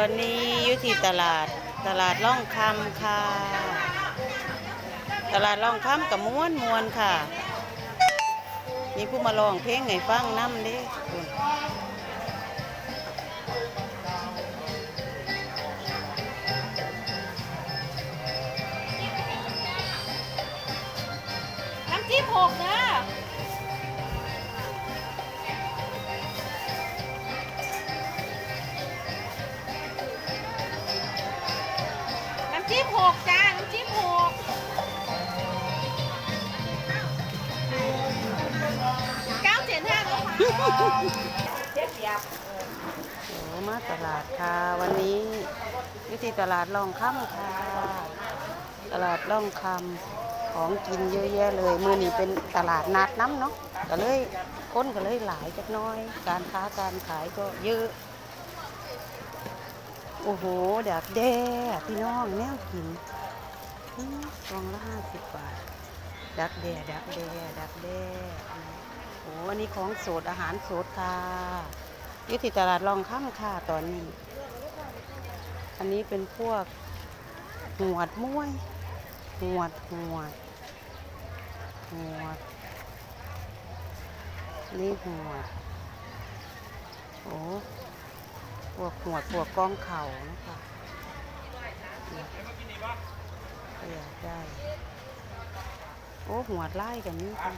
อนนี้อยู่ที่ตลาดตลาดล่องคำค่ะ ตลาดล่องคำกับม้วนมวนค่ะมีผู้มาลองเพลงไงฟังน้ำเด้คุณน้ำจิ้มหกนะ จิ้มหกจ้า น้ำจิ้มหกเก้าเจ็ดห้าก็พอเจ็ดเสียบโอ้มาตลาดค่ะ วันนี้อยู่ที่ตลาดล่องคำค่ะ ตลาดล่องคำของกินเยอะแยะเลย มือนี้เป็นตลาดนัดน้ำเนาะก็เลยคนก็เลยหลายจักน้อย การค้าการขายก็เยอะ อ้โหดักแด้พี่น้องแนวกินอื้องละห้าสิบบาทดักแด้ดักแดดักแด้โอ้อันนี้ของสดอาหารสดค่ะยู่ที่ตลาดรองค่ำค่ะตอนนี้ อันนี้เป็นพวกหวดม้วยหวดหวดหวดนี่หวดโอ้ พวกหัวพวกก้องเข่านะคะเนี่ยก็อยากได้ โอ้หัวไล่กันนี่ค่ะ